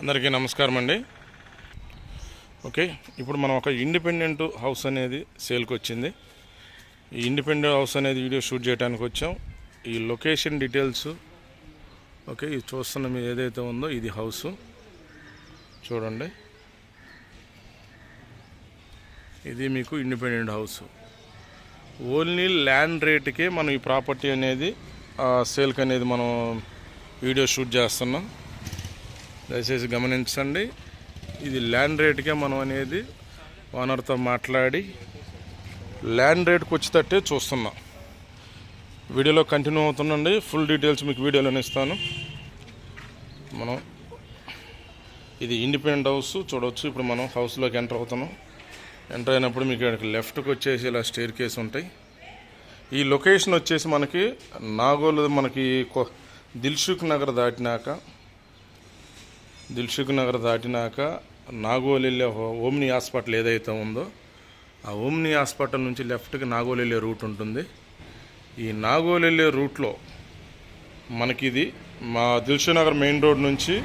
అందరికీ నమస్కారం అండి. ఓకే ఇప్పుడు మనం ఒక ఇండిపెండెంట్ హౌస్ అనేది సేల్కి వచ్చింది. ఈ ఇండిపెండెంట్ హౌస్ అనేది వీడియో షూట్ చేయడానికి వచ్చాం. ఈ లొకేషన్ డీటెయిల్స్ ఓకే ఇది చూస్తున్న మీరు ఏదైతే ఉందో ఇది హౌస్. చూడండి. ఇది మీకు ఇండిపెండెంట్ హౌస్. ఓన్లీ ల్యాండ్ రేట్కే మనం ఈ ప్రాపర్టీ అనేది సేల్కి అనేది మనం వీడియో షూట్ చేస్తున్నాం. దయచేసి గమనించండి. ఇది ల్యాండ్ రేట్కే మనం అనేది ఓనర్తో మాట్లాడి ల్యాండ్ రేట్కి వచ్చేటట్టే చూస్తున్నాం. వీడియోలో కంటిన్యూ అవుతుందండి ఫుల్ డీటెయిల్స్ మీకు వీడియోలోనే ఇస్తాను. మనం ఇది ఇండిపెండెంట్ హౌస్ చూడవచ్చు ఇప్పుడు మనం హౌస్లోకి ఎంటర్ అవుతున్నాం. ఎంటర్ అయినప్పుడు మీకు ఇక్కడ లెఫ్ట్కి వచ్చేసి ఇలా స్టేర్ కేస్ ఉంటాయి. ఈ లొకేషన్ వచ్చేసి మనకి నాగోలు మనకి దిల్సుఖ్ నగర్ దాటినాక దిల్సుఖ్ నగర్ దాటినాక నాగోలిల్లే ఓమ్ని హాస్పిటల్ ఏదైతే ఉందో ఆ ఓమ్ని హాస్పిటల్ నుంచి లెఫ్ట్కి నాగోలిల్లే రూట్ ఉంటుంది. ఈ నాగోల్ రూట్లో మనకి ఇది మా దిల్సుఖ్ నగర్ మెయిన్ రోడ్ నుంచి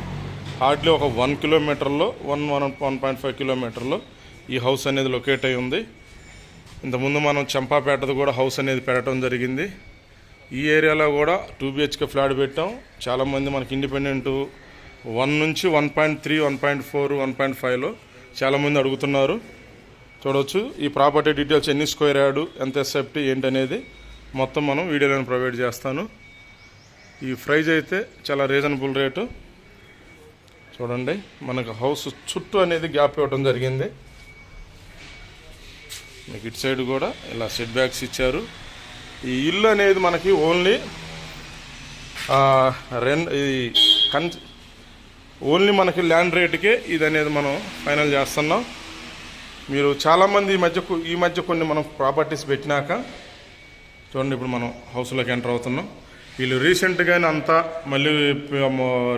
హార్డ్లీ ఒక one కిలోమీటర్లో one one one point five కిలోమీటర్లో ఈ హౌస్ అనేది లొకేట్ అయి ఉంది. ఇంతకుముందు మనం చంపాపేటది కూడా హౌస్ అనేది పెట్టడం జరిగింది. ఈ ఏరియాలో కూడా టూ బిహెచ్కే ఫ్లాట్ పెట్టాం. చాలామంది మనకి ఇండిపెండెంట్ వన్ నుంచి one point three one point four one point ఫైవ్లో చాలామంది అడుగుతున్నారు. చూడవచ్చు ఈ ప్రాపర్టీ డీటెయిల్స్ ఎన్ని స్క్వేర్ యార్డు ఎంత ఎస్ఎఫ్టీ ఏంటి అనేది మొత్తం మనం వీడియోలో ప్రొవైడ్ చేస్తాను. ఈ ప్రైజ్ అయితే చాలా రీజనబుల్ రేటు. చూడండి మనకు హౌస్ చుట్టూ అనేది గ్యాప్ ఇవ్వడం జరిగింది. మీకు ఇటు సైడ్ కూడా ఇలా సెట్ బ్యాక్స్ ఇచ్చారు. ఈ ఇల్లు అనేది మనకి ఓన్లీ రెండు ఈ కన్ ఓన్లీ మనకి ల్యాండ్ రేటుకే ఇది అనేది మనం ఫైనల్ చేస్తున్నాం. మీరు చాలామంది ఈ మధ్య ఈ మధ్య కొన్ని మనం ప్రాపర్టీస్ పెట్టినాక చూడండి ఇప్పుడు మనం హౌస్లోకి ఎంటర్ అవుతున్నాం. వీళ్ళు రీసెంట్గానే అంతా మళ్ళీ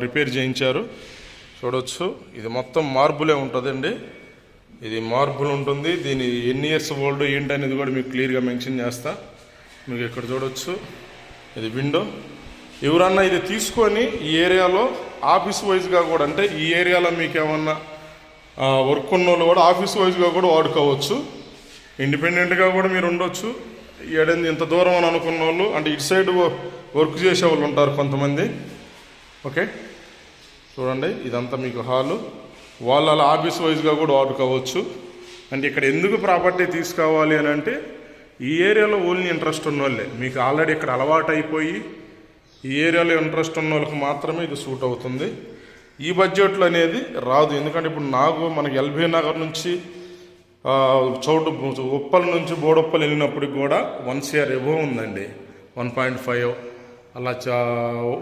రిపేర్ చేయించారు. చూడవచ్చు ఇది మొత్తం మార్బులే ఉంటుందండి. ఇది మార్బుల్ ఉంటుంది. దీని ఎన్ని ఇయర్స్ ఓల్డ్ ఏంటనేది అనేది కూడా మీకు క్లియర్గా మెన్షన్ చేస్తా. మీకు ఇక్కడ చూడవచ్చు ఇది విండో. ఎవరన్నా ఇది తీసుకొని ఈ ఏరియాలో ఆఫీస్ వైజ్గా కూడా అంటే ఈ ఏరియాలో మీకు ఏమన్నా వర్క్ ఉన్న వాళ్ళు కూడా ఆఫీస్ వైజ్గా కూడా వాడుకోవచ్చు. ఇండిపెండెంట్గా కూడా మీరు ఉండొచ్చు. ఏడైంది ఇంత దూరం అని అనుకున్న వాళ్ళు అంటే ఇటు సైడ్ వర్క్ చేసే వాళ్ళు ఉంటారు కొంతమంది. ఓకే? చూడండి ఇదంతా మీకు హాలు. వాళ్ళ అలా ఆఫీస్ వైజ్గా కూడా వాడుకోవచ్చు. అంటే ఇక్కడ ఎందుకు ప్రాపర్టీ తీసుకోవాలి అని అంటే ఈ ఏరియాలో ఓన్లీ ఇంట్రెస్ట్ ఉన్న వాళ్ళే మీకు ఆల్రెడీ ఇక్కడ అలవాటు అయిపోయి ఈ ఏరియాలో ఇంట్రెస్ట్ ఉన్న వాళ్ళకి మాత్రమే ఇది సూట్ అవుతుంది. ఈ బడ్జెట్లో అనేది రాదు. ఎందుకంటే ఇప్పుడు నాకు మనకి ఎల్బీ నగర్ నుంచి చౌడు ఉప్పల నుంచి బోడొప్పలు వెళ్ళినప్పటికి కూడా వన్ సిఆర్ ఎబో ఉందండి. One point five. అలా చా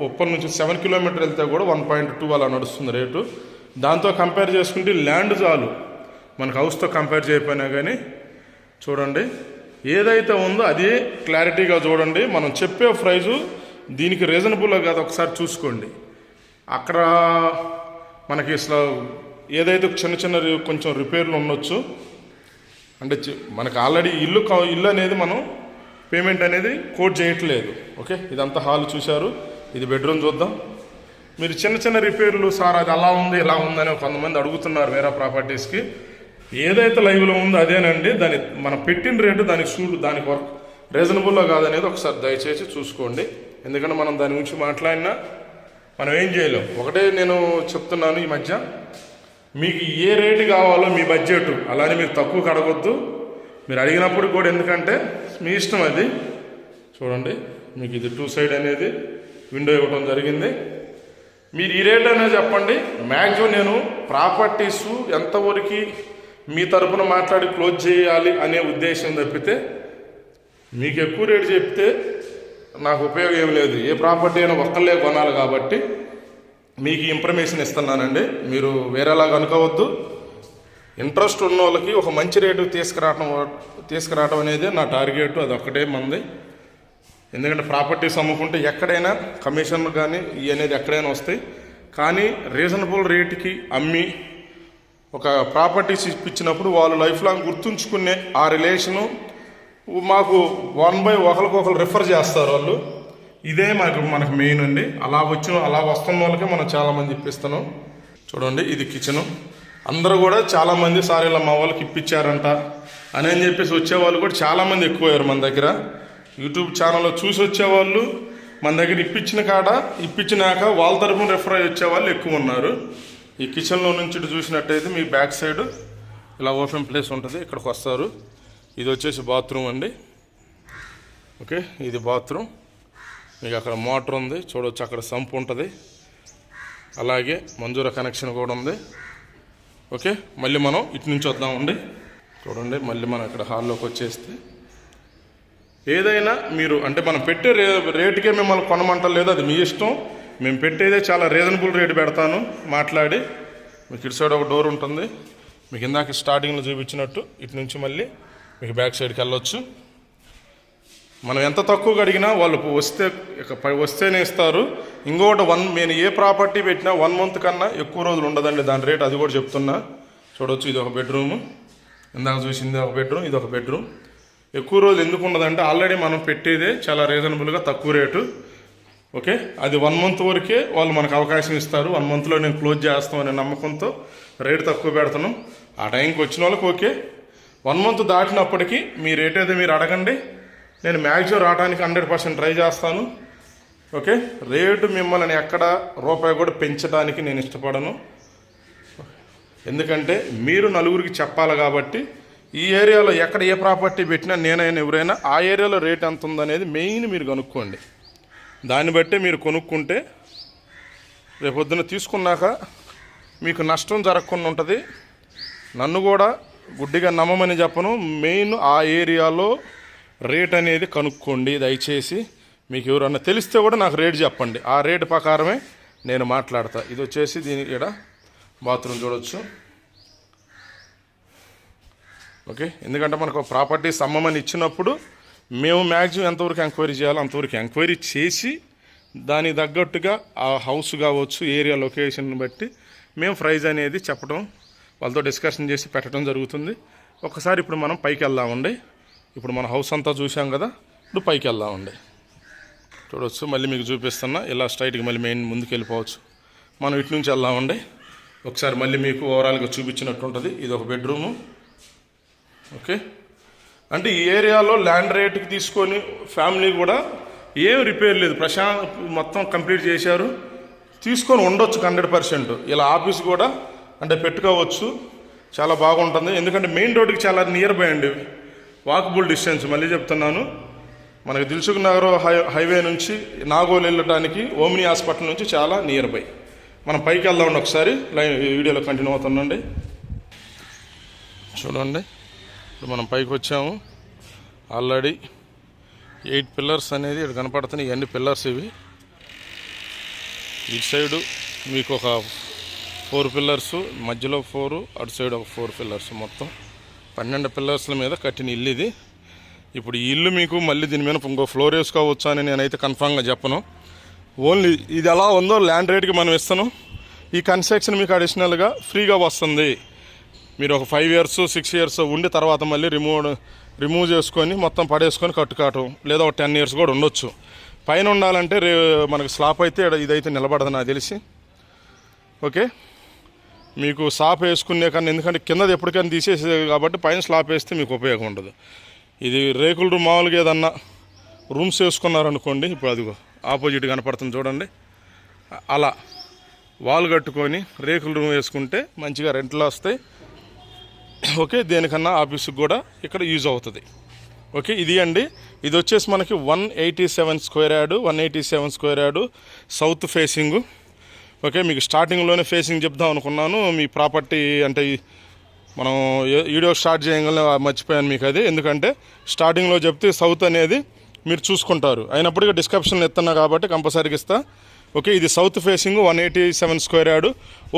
ఉప్పల్ నుంచి సెవెన్ కిలోమీటర్ వెళ్తే కూడా వన్ పాయింట్ టూ అలా నడుస్తుంది రేటు. దాంతో కంపేర్ చేసుకుంటే ల్యాండ్ చాలు. మనకు హౌస్తో కంపేర్ చేయకపోయినా కానీ చూడండి. ఏదైతే ఉందో అదే క్లారిటీగా చూడండి. మనం చెప్పే ప్రైజు దీనికి రీజనబుల్ కాదు ఒకసారి చూసుకోండి. అక్కడ మనకి అసలు ఏదైతే చిన్న చిన్న కొంచెం రిపేర్లు ఉండొచ్చు అంటే మనకు ఆల్రెడీ ఇల్లు కా- ఇల్లు అనేది మనం పేమెంట్ అనేది కోట్ చేయట్లేదు. ఓకే? ఇదంతా హాల్ చూశారు. ఇది బెడ్రూమ్ చూద్దాం. మీరు చిన్న చిన్న రిపేర్లు సార్ అది అలా ఉంది ఇలా ఉందని కొంతమంది అడుగుతున్నారు వేరే ప్రాపర్టీస్కి. ఏదైతే లైవ్లో ఉందో అదేనండి. దాని మనం పెట్టిన రేటు దానికి సూట్ దానికి వర్క్ రీజనబుల్లో కాదనేది ఒకసారి దయచేసి చూసుకోండి. ఎందుకంటే మనం దాని గురించి మాట్లాడినా మనం ఏం చేయలేం. ఒకటే నేను చెప్తున్నాను ఈ మధ్య మీకు ఏ రేటు కావాలో మీ బడ్జెట్ అలానే మీరు తక్కువ అడగొద్దు మీరు అడిగినప్పుడు కూడా ఎందుకంటే మీ ఇష్టం అది. చూడండి మీకు ఇది టూ సైడ్ అనేది విండో ఇవ్వడం జరిగింది. మీరు ఈ రేట్ అనేది చెప్పండి. మ్యాక్సిమం నేను ప్రాపర్టీస్ ఎంతవరకు మీ తరపున మాట్లాడి క్లోజ్ చేయాలి అనే ఉద్దేశం తప్పితే మీకు ఎక్కువ రేటు చెప్తే నాకు ఉపయోగం ఏం లేదు. ఏ ప్రాపర్టీ అయినా ఒక్కళ్ళే కొనాలి కాబట్టి మీకు ఇన్ఫర్మేషన్ ఇస్తున్నానండి. మీరు వేరేలాగా అనుకోవద్దు. ఇంట్రెస్ట్ ఉన్న వాళ్ళకి ఒక మంచి రేటు తీసుకురావటం తీసుకురావటం అనేది నా టార్గెట్. అది ఒక్కటే మంది. ఎందుకంటే ప్రాపర్టీస్ అమ్ముకుంటే ఎక్కడైనా కమిషన్ కానీ ఇవి అనేది ఎక్కడైనా వస్తాయి. కానీ రీజనబుల్ రేటుకి అమ్మి ఒక ప్రాపర్టీస్ ఇప్పించినప్పుడు వాళ్ళు లైఫ్ లాంగ్ గుర్తుంచుకునే ఆ రిలేషను మాకు వన్ బై ఒకరికొకరు రిఫర్ చేస్తారు వాళ్ళు. ఇదే మనకు మనకు మెయిన్ అండి. అలా వచ్చిన అలా వస్తున్న వాళ్ళకే మనం చాలామంది ఇప్పిస్తున్నాం. చూడండి ఇది కిచెను అందరూ కూడా చాలామంది సార్ ఇలా మా వాళ్ళకి ఇప్పించారంట అని అని చెప్పేసి వచ్చేవాళ్ళు కూడా చాలామంది ఎక్కువయ్యారు మన దగ్గర. యూట్యూబ్ ఛానల్లో చూసి వచ్చేవాళ్ళు మన దగ్గర ఇప్పించిన కాడ ఇప్పించినాక వాళ్ళ తరపున రెఫర్ అయ్యి వచ్చేవాళ్ళు ఎక్కువ ఉన్నారు. ఈ కిచెన్లో నుంచి ఇటు చూసినట్టయితే మీ బ్యాక్ సైడ్ ఇలా ఓపెన్ ప్లేస్ ఉంటుంది ఇక్కడికి వస్తారు. ఇది వచ్చేసి బాత్రూమ్ అండి. ఓకే ఇది బాత్రూమ్. మీకు అక్కడ మోటార్ ఉంది చూడవచ్చు అక్కడ సంప్ ఉంటుంది. అలాగే మంజూర కనెక్షన్ కూడా ఉంది. ఓకే మళ్ళీ మనం ఇటు నుంచి వద్దామండి. చూడండి మళ్ళీ మనం ఇక్కడ హాల్లోకి వచ్చేస్తే. ఏదైనా మీరు అంటే మనం పెట్టే రే రేటుకే మిమ్మల్ని కొనమంటలేదు అది మీ ఇష్టం. మేము పెట్టేదే చాలా రీజనబుల్ రేటు పెడతాను మాట్లాడి. మీకు ఇటు సైడ్ ఒక డోర్ ఉంటుంది. మీకు ఇందాక స్టార్టింగ్లో చూపించినట్టు ఇటు నుంచి మళ్ళీ మీకు బ్యాక్ సైడ్కి వెళ్ళొచ్చు. మనం ఎంత తక్కువగా అడిగినా వాళ్ళు వస్తే వస్తేనే ఇస్తారు. ఇంకొకటి వన్ నేను ఏ ప్రాపర్టీ పెట్టినా వన్ మంత్ కన్నా ఎక్కువ రోజులు ఉండదండి దాని రేట్ అది కూడా చెప్తున్నా. చూడొచ్చు ఇది ఒక బెడ్రూమ్. ఇందాక చూసింది ఒక బెడ్రూమ్ ఇది ఒక బెడ్రూమ్. ఎక్కువ రోజులు ఎందుకు ఉండదంటే ఆల్రెడీ మనం పెట్టేదే చాలా రీజనబుల్గా తక్కువ రేటు. ఓకే? అది వన్ మంత్ వరకే వాళ్ళు మనకు అవకాశం ఇస్తారు. వన్ మంత్లో నేను క్లోజ్ చేస్తామనే నమ్మకంతో రేటు తక్కువ పెడుతున్నాం. ఆ టైంకి వచ్చిన వాళ్ళకి ఓకే. వన్ మంత్ దాటినప్పటికీ మీ రేట్ అయితే మీరు అడగండి. నేను మ్యాక్సిమం రావడానికి హండ్రెడ్ పర్సెంట్ ట్రై చేస్తాను. ఓకే? రేటు మిమ్మల్ని ఎక్కడ రూపాయి కూడా పెంచడానికి నేను ఇష్టపడను. ఎందుకంటే మీరు నలుగురికి చెప్పాలి కాబట్టి ఈ ఏరియాలో ఎక్కడ ఏ ప్రాపర్టీ పెట్టినా నేనైనా ఎవరైనా ఆ ఏరియాలో రేట్ ఎంత ఉందనేది మెయిన్ మీరు కనుక్కోండి. దాన్ని బట్టే మీరు కొనుక్కుంటే రేపొద్దున తీసుకున్నాక మీకు నష్టం జరగకుండా ఉంటుంది. నన్ను కూడా గుడ్డిగా నమ్మమని చెప్పను. మెయిన్ ఆ ఏరియాలో రేట్ అనేది కనుక్కోండి దయచేసి. మీకు ఎవరన్నా తెలిస్తే కూడా నాకు రేట్ చెప్పండి. ఆ రేట్ ప్రకారమే నేను మాట్లాడతా. ఇది వచ్చేసి దీని ఇక్కడ బాత్రూమ్ చూడొచ్చు. ఓకే? ఎందుకంటే మనకు ప్రాపర్టీస్ అమ్మమని ఇచ్చినప్పుడు మేము మ్యాక్సిమం ఎంతవరకు ఎంక్వైరీ చేయాలో అంతవరకు ఎంక్వైరీ చేసి దానికి తగ్గట్టుగా ఆ హౌస్ కావచ్చు ఏరియా లొకేషన్ బట్టి మేము ప్రైజ్ అనేది చెప్పడం వాళ్ళతో డిస్కషన్ చేసి పెట్టడం జరుగుతుంది. ఒకసారి ఇప్పుడు మనం పైకి వెళ్దామండి. ఇప్పుడు మన హౌస్ అంతా చూసాం కదా ఇప్పుడు పైకి వెళ్దామండి. చూడవచ్చు మళ్ళీ మీకు చూపిస్తున్నా. ఇలా స్ట్రైట్గా మళ్ళీ మెయిన్ ముందుకు వెళ్ళిపోవచ్చు మనం ఇటు నుంచి వెళ్దామండి. ఒకసారి మళ్ళీ మీకు ఓవరాల్గా చూపించినట్టు ఉంటుంది ఇది ఒక బెడ్రూము ఓకే అంటే ఈ ఏరియాలో ల్యాండ్ రేట్కి తీసుకొని ఫ్యామిలీ కూడా ఏం రిపేర్ లేదు. ప్రశాంత్ మొత్తం కంప్లీట్ చేశారు. తీసుకొని ఉండొచ్చు హండ్రెడ్ పర్సెంట్. ఇలా ఆఫీస్ కూడా అంటే పెట్టుకోవచ్చు. చాలా బాగుంటుంది. ఎందుకంటే మెయిన్ రోడ్డుకి చాలా నియర్ బై అండి. వాకబుల్ డిస్టెన్స్ మళ్ళీ చెప్తున్నాను. మనకి దిల్సుఖ్ నగర్ హై హైవే నుంచి నాగోలు వెళ్ళడానికి ఓమిని హాస్పిటల్ నుంచి చాలా నియర్ బై మనం పైకి వెళ్దామండి ఒకసారి. లైన్ వీడియోలో కంటిన్యూ అవుతుందండి. చూడండి. ఇప్పుడు మనం పైకి వచ్చాము. ఆల్రెడీ ఎయిట్ పిల్లర్స్ అనేది ఇక్కడ కనపడుతున్నాయి. ఇవన్నీ పిల్లర్స్ ఇవి? ఇటు సైడు మీకు ఒక ఫోర్ పిల్లర్స్ మధ్యలో ఫోరు అటు సైడ్ ఒక ఫోర్ పిల్లర్స్ మొత్తం. పన్నెండు పిల్లర్స్ల మీద కట్టిన ఇల్లు ఇది. ఇప్పుడు ఈ ఇల్లు మీకు మళ్ళీ దీని మీద ఇంకో ఫ్లోర్ వేసుకోవచ్చు అని నేనైతే కన్ఫామ్గా చెప్పను. ఓన్లీ ఇది ఎలా ఉందో ల్యాండ్ రేట్కి మనం ఇస్తాను. ఈ కన్స్ట్రక్షన్ మీకు అడిషనల్గా ఫ్రీగా వస్తుంది. మీరు ఒక ఫైవ్ ఇయర్స్ సిక్స్ ఇయర్స్ ఉండి తర్వాత మళ్ళీ రిమూవ్ రిమూవ్ చేసుకొని మొత్తం పడేసుకొని కట్టుకాటం లేదా ఒక టెన్ ఇయర్స్ కూడా ఉండొచ్చు. పైన ఉండాలంటే రే మనకు స్లాప్ అయితే ఇదైతే నిలబడదు నాకు తెలిసి. ఓకే మీకు సాప్ వేసుకునే కన్నా ఎందుకంటే కిందది ఎప్పటికైనా తీసేసేది కాబట్టి పైన స్లాప్ వేస్తే మీకు ఉపయోగం ఉండదు. ఇది రేకుల రూమ్ మామూలుగా ఏదన్నా రూమ్స్ వేసుకున్నారనుకోండి ఇప్పుడు అదిగో ఆపోజిట్ కనపడుతుంది చూడండి. అలా వాల్ కట్టుకొని రేకుల రూమ్ వేసుకుంటే మంచిగా రెంట్లు వస్తాయి. ఓకే దేనికన్నా ఆఫీస్కి కూడా ఇక్కడ యూజ్ అవుతుంది. ఓకే ఇది అండి. ఇది వచ్చేసి మనకి one eighty seven square yard one eighty seven square yard south facing. Okay మీకు స్టార్టింగ్లోనే ఫేసింగ్ చెప్దాం అనుకున్నాను. మీ ప్రాపర్టీ అంటే మనం వీడియో స్టార్ట్ చేయగానే మర్చిపోయాను మీకు అది. ఎందుకంటే స్టార్టింగ్లో చెప్తే సౌత్ అనేది మీరు చూసుకుంటారు. అయినప్పటికీ డిస్క్రిప్షన్లో ఎత్తున్నా కాబట్టి కంపల్సరీగా ఇస్తా. ఓకే ఇది south facing one eighty seven square yard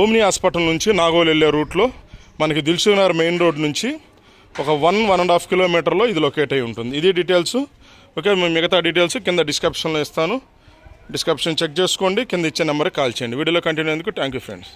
Omni hospital నుంచి నాగోల్ వెళ్ళే రూట్లో మనకి దిల్సునగర్ మెయిన్ రోడ్ నుంచి ఒక వన్ వన్ అండ్ హాఫ్ కిలోమీటర్లో ఇది లొకేట్ అయి ఉంటుంది. ఇది డీటెయిల్స్ ఓకే మీ మిగతా డీటెయిల్స్ కింద డిస్క్రిప్షన్లో ఇస్తాను. డిస్క్రిప్షన్ చెక్ చేసుకోండి కింద ఇచ్చే నెంబర్కి కాల్ చేయండి. వీడియోలో కంటిన్యూ అయ్యేందుకు థ్యాంక్ యూ ఫ్రెండ్స్.